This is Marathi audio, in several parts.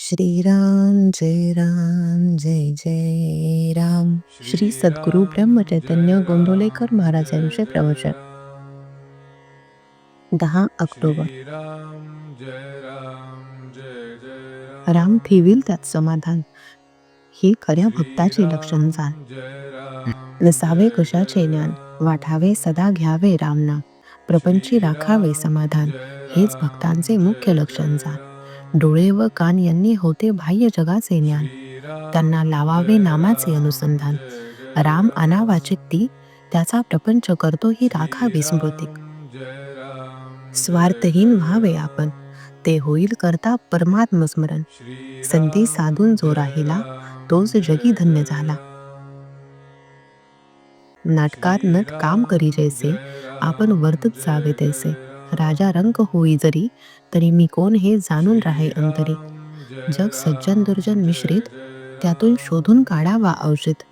श्रीराम जय राम जय जय राम. श्री सद्गुरु ब्रह्मचैतन्य गोंदवलेकर महाराज यांचे प्रवचन. दहा ऑक्टोबर. राम ठेवील त्यात समाधान. ही खऱ्या भक्ताची लक्षण जाण. नसावे कशाचे ज्ञान. वाठावे सदा घ्यावे रामनाम प्रपंची राखावे समाधान. हेच भक्तांचे मुख्य लक्षण जाण. डोळे व कान यांनी होते बाह्य जगाचे ज्ञान. त्यांना लावावे नामाचे अनुसंधान. राम अनावाचित ती त्याचा प्रपंच करतो ही राखावी विस्मृतिक स्वार्थहीन व्हावे आपण. ते होईल करता परमात्म स्मरण. संधी साधून जो राहिला तोच जगी धन्य झाला. नाटकात नट काम करी जैसे आपण वर्तत जावे तैसे. राजा रंग होई जरी तरी मी कोण हे जाणून राहे अंतरी. जग सज्जन दुर्जन मिश्रित त्यातून शोधून काढावा औषध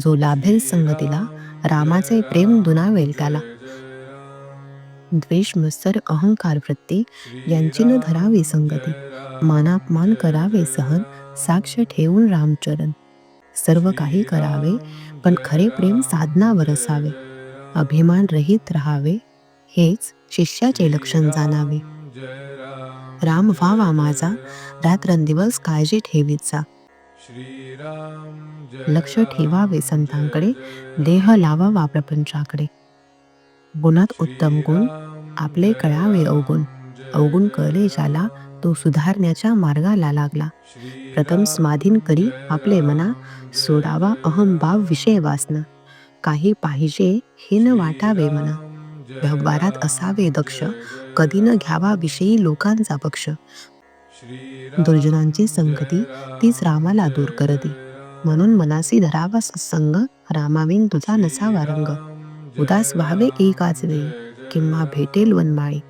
जो लाभेल संगतीला रामाचे प्रेम दुनावेल त्याला. द्वेष मत्सर अहंकार वृत्ती यांची न धरावी संगती. मानापमान करावे सहन साक्ष ठेवून रामचरण. सर्व काही करावे पण खरे प्रेम साधनावर असावे. अभिमान रहित राहावे हेच शिष्याचे लक्षण जाणावे. राम व्हावा माझा रात्रंदिवस काळजी ठेवीचा लक्ष ठेवावे संतांकडे देह लावावा प्रपंचाकडे. गुणात उत्तम गुण आपले कळावे अवगुण. अवगुण कळले ज्याला तो सुधारण्याच्या मार्गाला लागला. प्रथम समाधीन करी आपले मना सोडावा अहमभाव विषय वासना. काही पाहिजे हे न वाटावे मना. व्यवहारात असावे दक्ष कधी न घ्यावा विषयी लोकांचा पक्ष. दुर्जनांची संगती तीच रामाला दूर करते. म्हणून मनासी धरावा सत्संग रामाविन तुझा नसावा रंग. उदास व्हावे एकाच वेळी किंवा भेटेल वनमाळी.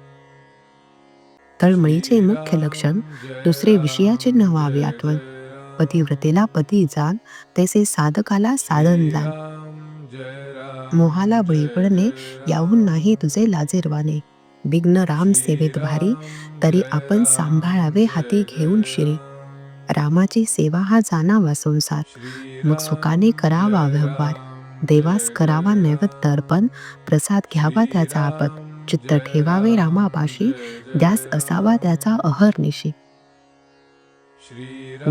तळमळीचे मुख्य लक्षण दुसरे विषयाचे न व्हावे आठवण. पतिव्रतेला पती जाण तैसे साधकाला साधन जाण. मोहाला बळी पडणे याहून नाही तुझे लाजेरवाने विघ्न राम सेवेत भारी तरी आपण सांभाळावे हाती घेऊन शिरी. रामाची सेवा हा जाणावा संसार. मग सुखाने करावा व्यवहार. देवास करावा नैवत अर्पण प्रसाद घ्यावा त्याचा आपत. चित्त ठेवावे रामापाशी द्यास असावा त्याचा अहर्निशी.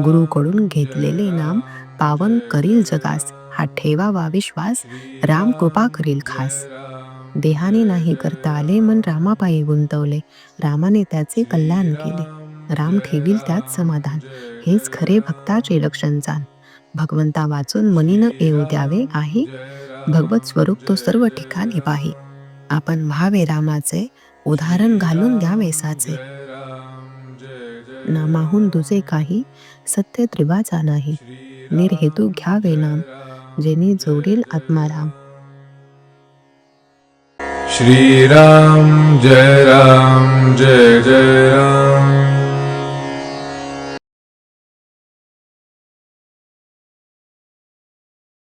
गुरुकडून घेतलेले नाम पावन करील जगास. हा ठेवावा विश्वास राम कृपा करील खास. देहाने नाही करता आले मन रामापायी गुंतवले. रामाने त्याचे कल्याण केले. राम ठेवील त्यात समाधान. हेच खरे भक्ताचे लक्षण जाण. भगवंता वाचून मनीनं येऊ द्यावे आहे. भगवत स्वरूप तो सर्व ठिकाणी पाही. आपण व्हावे रामाचे उदाहरण घालून द्यावे साचे. नामाहून तुझे काही सत्य त्रिवाचा नाही. निर्हेतू घ्यावे नाम. ज्यांनी जोडील आत्माराम. श्रीराम जय राम जय जय राम.